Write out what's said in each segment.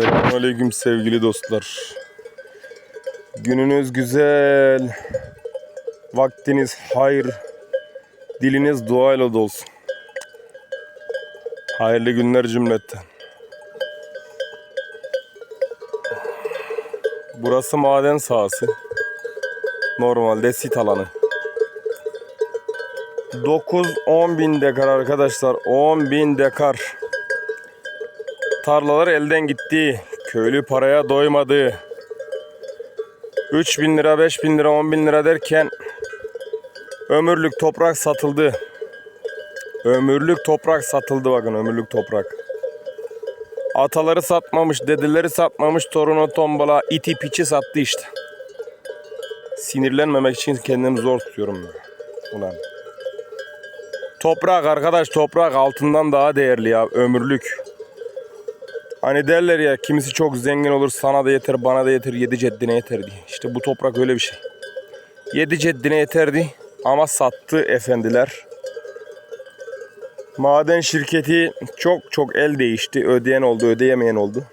Selamünaleyküm sevgili dostlar. Gününüz güzel. Vaktiniz hayır. Diliniz duayla dolsun. Hayırlı günler cümletten. Burası maden sahası. Normalde sit alanı. 9-10 bin dekar arkadaşlar. 10 bin dekar. Tarlalar elden gitti. Köylü paraya doymadı. 3 bin lira, 5 bin lira, 10 bin lira derken ömürlük toprak satıldı. Ömürlük toprak satıldı bakın ömürlük toprak. Ataları satmamış, dedeleri satmamış, torunu tombala, iti piçi sattı işte. Sinirlenmemek için kendimi zor tutuyorum ya. Ulan. Toprak arkadaş toprak altından daha değerli ya ömürlük. Hani derler ya kimisi çok zengin olur sana da yeter bana da yeter yedi ceddine yeter diye. İşte bu toprak öyle bir şey. Yedi ceddine yeterdi ama sattı efendiler. Maden şirketi çok çok el değişti. Ödeyen oldu ödeyemeyen oldu.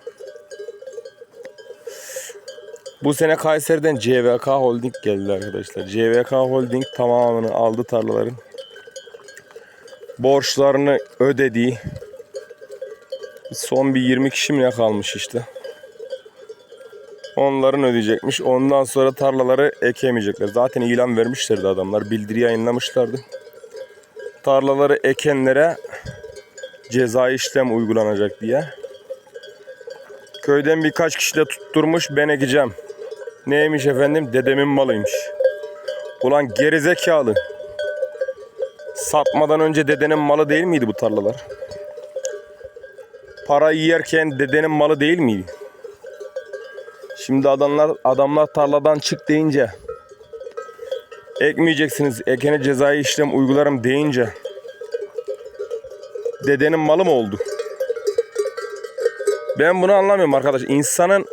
Bu sene Kayseri'den CVK Holding geldi arkadaşlar. CVK Holding tamamını aldı tarlaların. Borçlarını ödedi. Son bir 20 kişi mi ne kalmış işte. Onların ödeyecekmiş. Ondan sonra tarlaları ekemeyecekler. Zaten ilan vermişlerdi adamlar. Bildiri yayınlamışlardı. Tarlaları ekenlere ceza işlem uygulanacak diye. Köyden birkaç kişi de tutturmuş ben ekeceğim. Neymiş efendim? Dedemin malıymış. Ulan gerizekalı. Satmadan önce dedenin malı değil miydi bu tarlalar? Para yerken dedenin malı değil miydi? Şimdi adamlar adamlar tarladan çık deyince ekmeyeceksiniz. Ekene cezai işlem uygularım deyince dedenin malı mı oldu? Ben bunu anlamıyorum arkadaş. İnsanın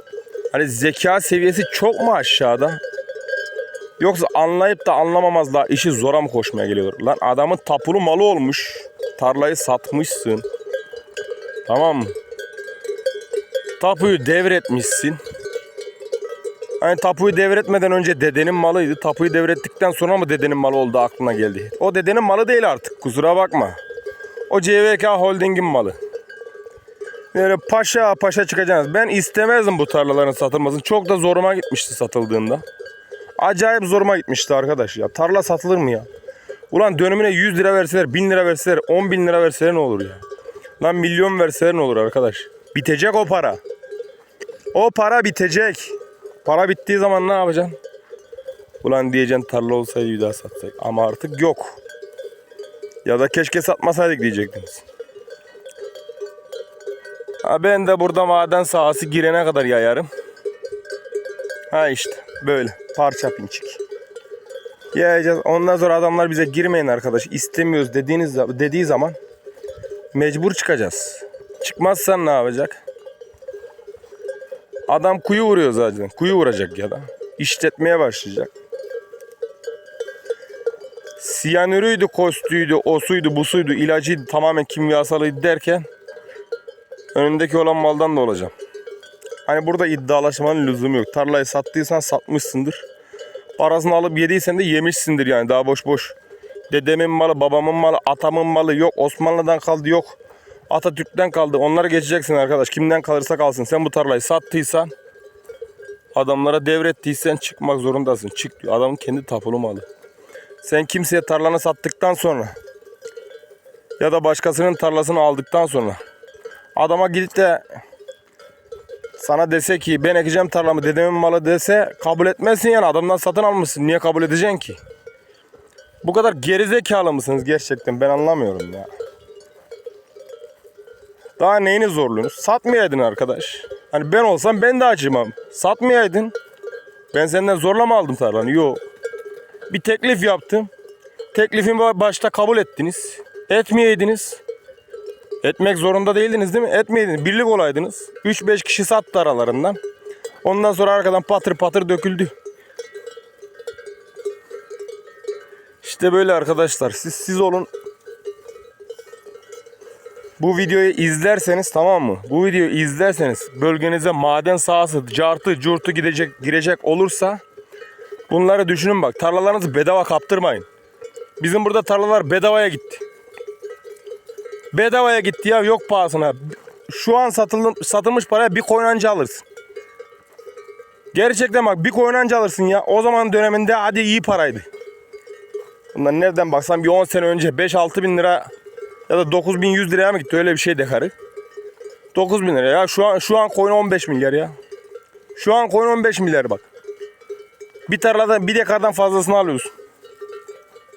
hani zeka seviyesi çok mu aşağıda? Yoksa anlayıp da anlamamazlar işi zora mı koşmaya geliyorlar? Lan adamın tapulu malı olmuş. Tarlayı satmışsın. Tamam mı? Tapuyu devretmişsin. Hani tapuyu devretmeden önce dedenin malıydı. Tapuyu devrettikten sonra mı dedenin malı oldu aklına geldi? O dedenin malı değil artık. Kusura bakma. O CVK Holding'in malı. Böyle paşa paşa çıkacaksınız. Ben istemezdim bu tarlaların satılmasını. Çok da zoruma gitmişti satıldığında. Acayip zoruma gitmişti arkadaş ya. Tarla satılır mı ya? Ulan dönümüne 100 lira verseler, 1000 lira verseler, 10 bin lira verseler ne olur ya? Lan milyon verseler ne olur arkadaş? Bitecek o para. O para bitecek. Para bittiği zaman ne yapacaksın? Ulan diyeceksin tarla olsaydı bir daha satsak. Ama artık yok. Ya da keşke satmasaydık diyecektiniz. Ha ben de burada maden sahası girene kadar yayarım. Ha işte böyle parça pinçik. Yayacağız. Ondan sonra adamlar bize girmeyin arkadaş istemiyoruz dediğiniz dediği zaman mecbur çıkacağız. Çıkmazsan ne yapacak? Adam kuyu vuruyor zaten. Kuyu vuracak ya da. İşletmeye başlayacak. Siyanürüydü, kostüydü, osuydu, busuydu, ilacıydı, tamamen kimyasalıydı derken önündeki olan maldan da olacağım. Hani burada iddialaşmanın lüzumu yok. Tarlayı sattıysan satmışsındır. Parasını alıp yediysen de yemişsindir yani daha boş boş. Dedemin malı, babamın malı, atamın malı yok. Osmanlı'dan kaldı yok. Atatürk'ten kaldı. Onları geçeceksin arkadaş. Kimden kalırsa kalsın. Sen bu tarlayı sattıysan adamlara devrettiysen çıkmak zorundasın. Çık diyor. Adamın kendi tapulu malı. Sen kimseye tarlanı sattıktan sonra ya da başkasının tarlasını aldıktan sonra adama gidip de sana dese ki ben ekeceğim tarlamı dedemin malı dese kabul etmezsin yani adamdan satın almışsın. Niye kabul edeceksin ki? Bu kadar gerizekalı mısınız gerçekten ben anlamıyorum ya. Daha neyini zorluyorsunuz? Satmayaydın arkadaş. Hani ben olsam ben de acımam. Satmayaydın. Ben senden zorla mı aldım tarlanı? Yok. Bir teklif yaptım. Teklifimi başta kabul ettiniz. Etmeyeydiniz. Etmek zorunda değildiniz değil mi? Etmeyeydiniz. Birlik olaydınız. 3-5 kişi sattı aralarından. Ondan sonra arkadan patır patır döküldü. İşte böyle arkadaşlar. Siz siz olun. Bu videoyu izlerseniz tamam mı? Bu videoyu izlerseniz bölgenize maden sahası, cartı, curtu gidecek, girecek olursa bunları düşünün bak. Tarlalarınızı bedava kaptırmayın. Bizim burada tarlalar bedavaya gitti. Bedavaya gitti ya yok pahasına. Şu an satılım, satılmış paraya bir koyun alırsın. Gerçekten bak bir koyun alırsın ya. O zaman döneminde hadi iyi paraydı. Bunlar nereden baksan bir 10 sene önce 5-6 bin lira ya da 9100 liraya mı gitti öyle bir şey dekarı. 9 bin lira ya şu an şu an koyun 15 milyar ya. Şu an koyun 15 milyar bak. Bir tarladan bir dekardan fazlasını alıyorsun.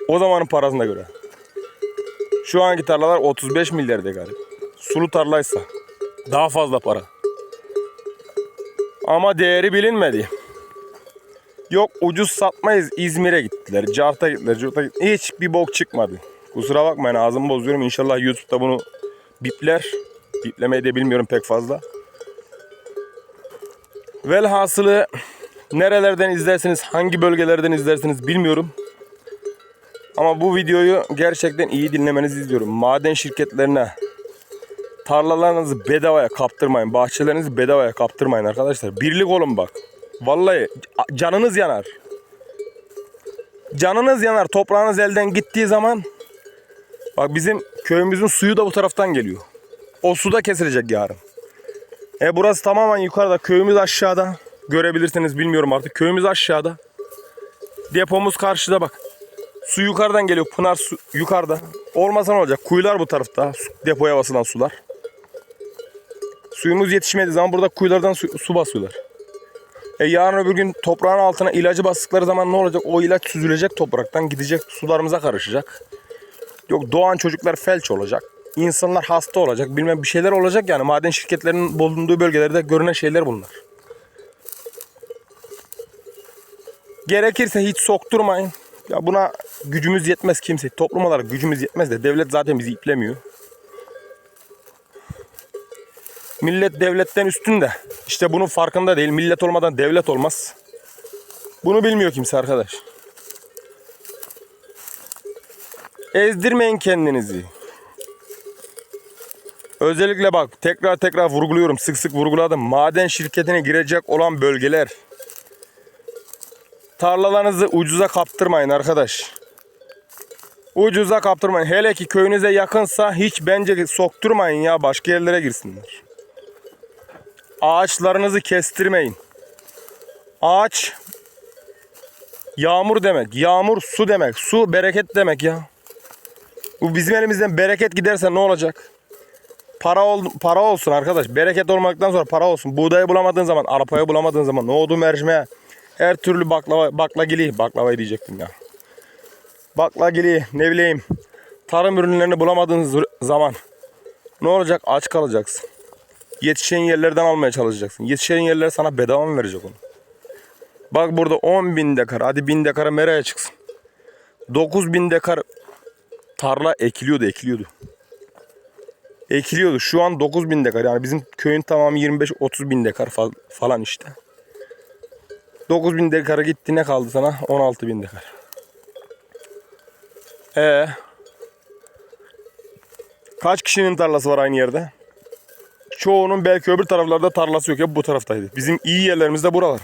O zamanın parasına göre. Şu anki tarlalar 35 milyar dekarı. Sulu tarlaysa daha fazla para. Ama değeri bilinmedi. Yok ucuz satmayız İzmir'e gittiler. Cart'a gittiler. Curt'a gittiler. Hiç bir bok çıkmadı. Kusura bakmayın ağzımı bozuyorum. İnşallah YouTube'da bunu bipler. Biplemeyi de bilmiyorum pek fazla. Velhasılı nerelerden izlersiniz, hangi bölgelerden izlersiniz bilmiyorum. Ama bu videoyu gerçekten iyi dinlemenizi istiyorum. Maden şirketlerine tarlalarınızı bedavaya kaptırmayın. Bahçelerinizi bedavaya kaptırmayın arkadaşlar. Birlik olun bak. Vallahi canınız yanar. Canınız yanar. Toprağınız elden gittiği zaman bak bizim köyümüzün suyu da bu taraftan geliyor. O su da kesilecek yarın. E burası tamamen yukarıda. Köyümüz aşağıda. Görebilirsiniz bilmiyorum artık. Köyümüz aşağıda. Depomuz karşıda bak. Su yukarıdan geliyor. Pınar su yukarıda. Olmasa ne olacak? Kuyular bu tarafta. Depoya basılan sular. Suyumuz yetişmediği zaman burada kuyulardan su, su basıyorlar. E yarın öbür gün toprağın altına ilacı bastıkları zaman ne olacak? O ilaç süzülecek topraktan gidecek sularımıza karışacak. Yok doğan çocuklar felç olacak. İnsanlar hasta olacak. Bilmem bir şeyler olacak yani. Maden şirketlerinin bulunduğu bölgelerde görünen şeyler bunlar. Gerekirse hiç sokturmayın. Ya buna gücümüz yetmez kimse. Toplum olarak gücümüz yetmez de devlet zaten bizi iplemiyor. Millet devletten üstün de. İşte bunun farkında değil. Millet olmadan devlet olmaz. Bunu bilmiyor kimse arkadaş. Ezdirmeyin kendinizi. Özellikle bak tekrar tekrar vurguluyorum. Sık sık vurguladım. Maden şirketine girecek olan bölgeler. Tarlalarınızı ucuza kaptırmayın arkadaş. Ucuza kaptırmayın. Hele ki köyünüze yakınsa hiç bence sokturmayın ya. Başka yerlere girsinler. Ağaçlarınızı kestirmeyin. Ağaç yağmur demek. Yağmur su demek. Su bereket demek ya. Bu bizim elimizden bereket giderse ne olacak? Para ol, para olsun arkadaş. Bereket olmaktan sonra para olsun. Buğdayı bulamadığın zaman, arpayı bulamadığın zaman, nohudu mercimeğe, her türlü baklava, baklagili, baklavayı diyecektim ya. Baklagili, ne bileyim, tarım ürünlerini bulamadığınız zaman ne olacak? Aç kalacaksın. Yetişen yerlerden almaya çalışacaksın. Yetişen yerler sana bedava mı verecek onu? Bak burada 10 bin dekar, hadi bin dekara meraya çıksın. 9 bin dekar tarla ekiliyordu, ekiliyordu. Ekiliyordu. Şu an 9 bin dekar. Yani bizim köyün tamamı 25-30 bin dekar fal- falan işte. 9 bin dekara gitti ne kaldı sana? 16 bin dekar. Ee, kaç kişinin tarlası var aynı yerde? Çoğunun belki öbür taraflarda tarlası yok. Hep bu taraftaydı. Bizim iyi yerlerimiz de buralar.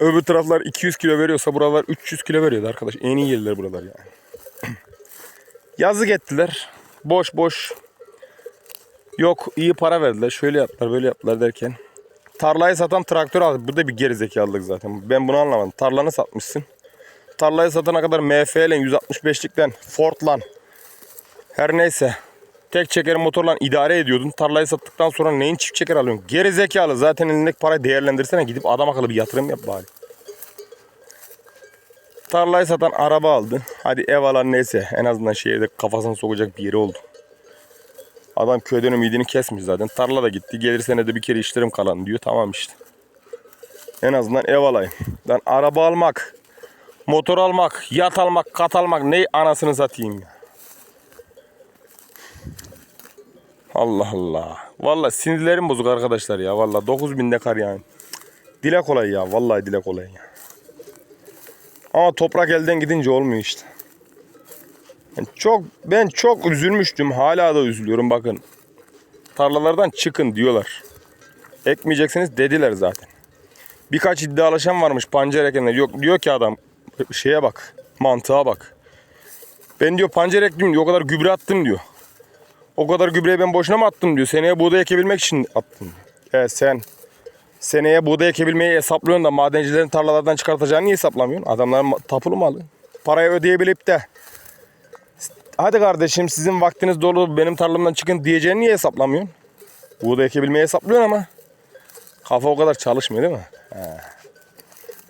Öbür taraflar 200 kilo veriyorsa buralar 300 kilo veriyordu arkadaş. En iyi yerler buralar yani. Yazık ettiler. Boş boş. Yok iyi para verdiler. Şöyle yaptılar böyle yaptılar derken. Tarlayı satan traktör aldı. Bu da bir gerizekalılık zaten. Ben bunu anlamadım. Tarlanı satmışsın. Tarlayı satana kadar MF ile 165'likten Ford'lan her neyse tek çeker motorla idare ediyordun. Tarlayı sattıktan sonra neyin çift çeker alıyorsun? Geri zekalı. Zaten elindeki parayı değerlendirsene. Gidip adam akıllı bir yatırım yap bari. Tarlayı satan araba aldı. Hadi ev alan neyse. En azından şehirde kafasını sokacak bir yeri oldu. Adam köyden ümidini kesmiş zaten. Tarla da gitti. Gelir senede bir kere işlerim kalan diyor. Tamam işte. En azından ev alayım. Ben araba almak, motor almak, yat almak, kat almak ne anasını satayım ya. Allah Allah. Valla sinirlerim bozuk arkadaşlar ya. Valla 9000 dekar yani. Dile kolay ya. Vallahi dile kolay ya. Ama toprak elden gidince olmuyor işte. Yani çok ben çok üzülmüştüm. Hala da üzülüyorum bakın. Tarlalardan çıkın diyorlar. Ekmeyeceksiniz dediler zaten. Birkaç iddialaşan varmış pancar ekenler. Yok diyor ki adam şeye bak. Mantığa bak. Ben diyor pancar ektim diyor. O kadar gübre attım diyor. O kadar gübreyi ben boşuna mı attım diyor. Seneye buğday ekebilmek için attım. E sen seneye buğday ekebilmeyi hesaplıyorsun da madencilerin tarlalardan çıkartacağını niye hesaplamıyorsun? Adamların tapulu malı. Parayı ödeyebilip de hadi kardeşim sizin vaktiniz dolu benim tarlamdan çıkın diyeceğini niye hesaplamıyorsun? Buğday ekebilmeyi hesaplıyorsun ama kafa o kadar çalışmıyor değil mi? He.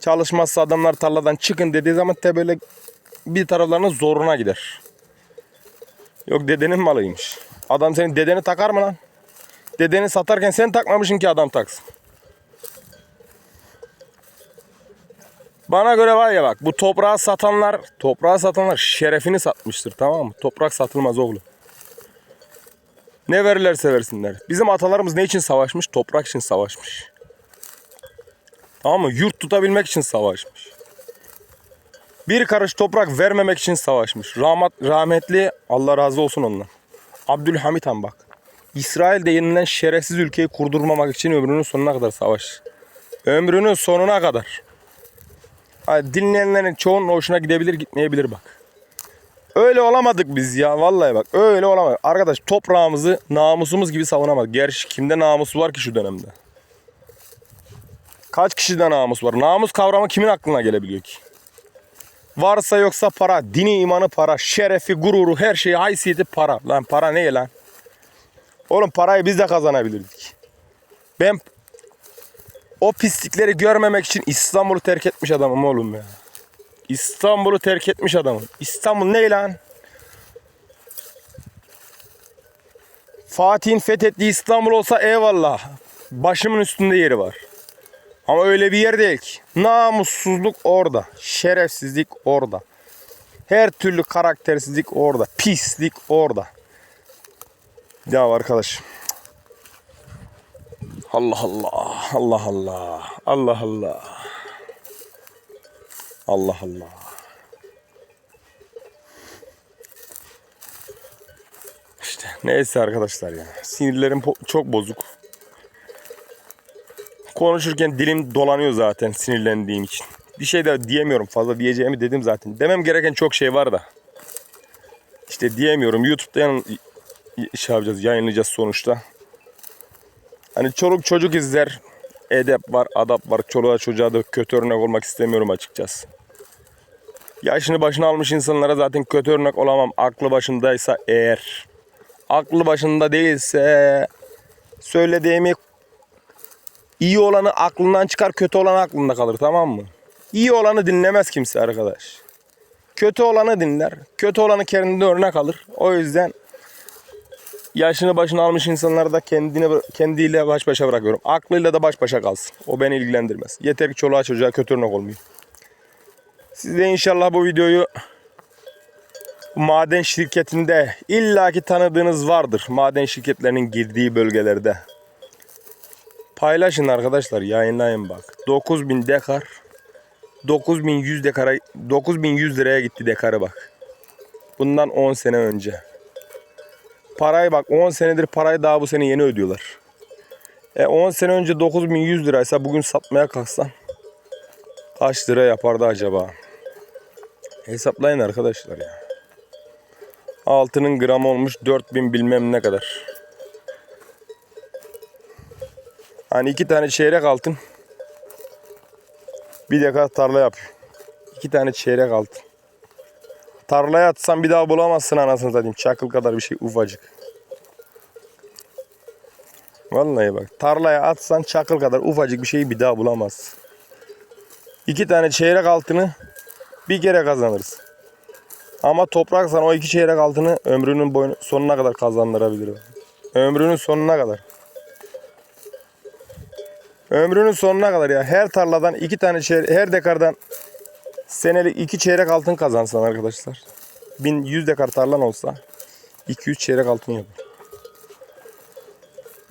Çalışmazsa adamlar tarladan çıkın dediği zaman de böyle bir taraflarının zoruna gider. Yok dedenin malıymış. Adam senin dedeni takar mı lan? Dedeni satarken sen takmamışsın ki adam taksın. Bana göre var ya bak bu toprağı satanlar, toprağı satanlar şerefini satmıştır tamam mı? Toprak satılmaz oğlum. Ne verirlerse versinler. Bizim atalarımız ne için savaşmış? Toprak için savaşmış. Tamam mı? Yurt tutabilmek için savaşmış. Bir karış toprak vermemek için savaşmış. Rahmet, rahmetli Allah razı olsun ondan. Abdülhamit Han bak. İsrail'de yenilen şerefsiz ülkeyi kurdurmamak için ömrünün sonuna kadar savaş. Ömrünün sonuna kadar. Ha, dinleyenlerin çoğunun hoşuna gidebilir gitmeyebilir bak. Öyle olamadık biz ya vallahi bak öyle olamadık. Arkadaş toprağımızı namusumuz gibi savunamadık. Gerçi kimde namus var ki şu dönemde? Kaç kişide namus var? Namus kavramı kimin aklına gelebiliyor ki? Varsa yoksa para, dini imanı para, şerefi, gururu, her şeyi, haysiyeti para. Lan para ne lan? Oğlum parayı biz de kazanabilirdik. Ben o pislikleri görmemek için İstanbul'u terk etmiş adamım oğlum ya. İstanbul'u terk etmiş adamım. İstanbul ne lan? Fatih'in fethettiği İstanbul olsa eyvallah. Başımın üstünde yeri var. Ama öyle bir yer değil ki. Namussuzluk orada. Şerefsizlik orada. Her türlü karaktersizlik orada. Pislik orada. Ya arkadaş. Allah Allah. Allah Allah. Allah Allah. Allah Allah. İşte neyse arkadaşlar ya. Sinirlerim çok bozuk. Konuşurken dilim dolanıyor zaten sinirlendiğim için. Bir şey de diyemiyorum fazla diyeceğimi dedim zaten. Demem gereken çok şey var da. İşte diyemiyorum. YouTube'da yan- şey yapacağız, yayınlayacağız sonuçta. Hani çoluk çocuk izler. Edep var, adap var. Çoluğa çocuğa da kötü örnek olmak istemiyorum açıkçası. Yaşını başına almış insanlara zaten kötü örnek olamam. Aklı başındaysa eğer. Aklı başında değilse söylediğimi iyi olanı aklından çıkar, kötü olan aklında kalır tamam mı? İyi olanı dinlemez kimse arkadaş. Kötü olanı dinler. Kötü olanı kendine örnek alır. O yüzden yaşını başına almış insanları da kendini kendiyle baş başa bırakıyorum. Aklıyla da baş başa kalsın. O beni ilgilendirmez. Yeter ki çoluğa çocuğa kötü örnek olmayayım. Siz de inşallah bu videoyu maden şirketinde illaki tanıdığınız vardır. Maden şirketlerinin girdiği bölgelerde. Paylaşın arkadaşlar yayınlayın bak. 9000 dekar 9100 dekara 9100 liraya gitti dekarı bak. Bundan 10 sene önce. Parayı bak 10 senedir parayı daha bu sene yeni ödüyorlar. E 10 sene önce 9100 liraysa bugün satmaya kalksan kaç lira yapardı acaba? Hesaplayın arkadaşlar ya. Altının gramı olmuş 4000 bilmem ne kadar. Hani iki tane çeyrek altın. Bir dekar tarla yapıyor. İki tane çeyrek altın. Tarlaya atsan bir daha bulamazsın anasını satayım. Çakıl kadar bir şey ufacık. Vallahi bak tarlaya atsan çakıl kadar ufacık bir şeyi bir daha bulamazsın. İki tane çeyrek altını bir kere kazanırsın. Ama topraksan o iki çeyrek altını ömrünün boyunu sonuna kadar kazandırabilir. Ömrünün sonuna kadar. Ömrünün sonuna kadar ya. Her tarladan iki tane çeyrek, her dekardan senelik iki çeyrek altın kazansan arkadaşlar. 1100 dekar tarlan olsa 200 çeyrek altın yapar.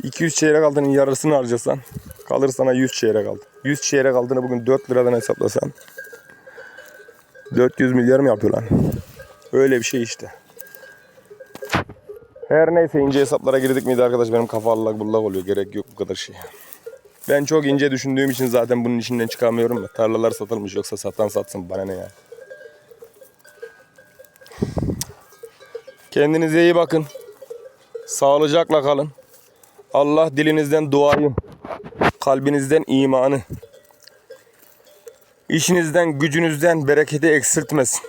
200 çeyrek altının yarısını harcasan kalır sana 100 çeyrek altın. 100 çeyrek altını bugün 4 liradan hesaplasan 400 milyar mı yapıyor lan? Öyle bir şey işte. Her neyse ince hesaplara girdik miydi arkadaş benim kafa allak bullak oluyor. Gerek yok bu kadar şey. Ben çok ince düşündüğüm için zaten bunun içinden çıkamıyorum. Tarlalar satılmış yoksa satan satsın bana ne ya. Kendinize iyi bakın. Sağlıcakla kalın. Allah dilinizden duayı, kalbinizden imanı, işinizden, gücünüzden bereketi eksiltmesin.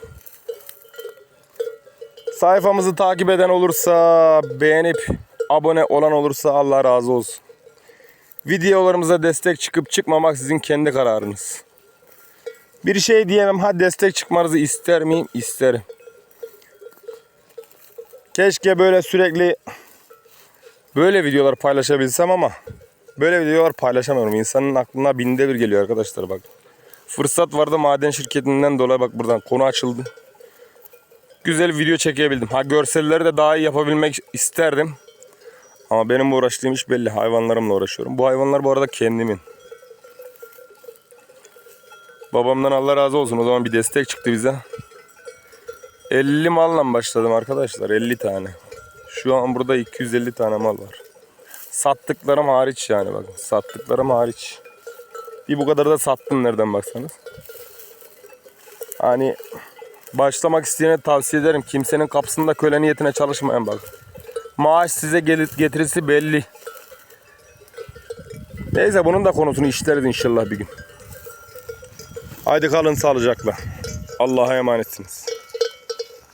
Sayfamızı takip eden olursa, beğenip abone olan olursa Allah razı olsun. Videolarımıza destek çıkıp çıkmamak sizin kendi kararınız. Bir şey diyemem. Ha destek çıkmanızı ister miyim? İsterim. Keşke böyle sürekli böyle videolar paylaşabilsem ama böyle videolar paylaşamıyorum. İnsanın aklına binde bir geliyor arkadaşlar bak. Fırsat vardı maden şirketinden dolayı bak buradan konu açıldı. Güzel video çekebildim. Ha görselleri de daha iyi yapabilmek isterdim. Ama benim uğraştığım iş belli. Hayvanlarımla uğraşıyorum. Bu hayvanlar bu arada kendimin. Babamdan Allah razı olsun. O zaman bir destek çıktı bize. 50 malla başladım arkadaşlar. 50 tane. Şu an burada 250 tane mal var. Sattıklarım hariç yani bakın. Sattıklarım hariç. Bir bu kadar da sattım nereden baksanız. Hani başlamak isteyene tavsiye ederim. Kimsenin kapısında köle niyetine çalışmayın bak. Maaş size getirisi belli. Neyse bunun da konusunu işleriz inşallah bir gün. Haydi kalın sağlıcakla. Allah'a emanetsiniz.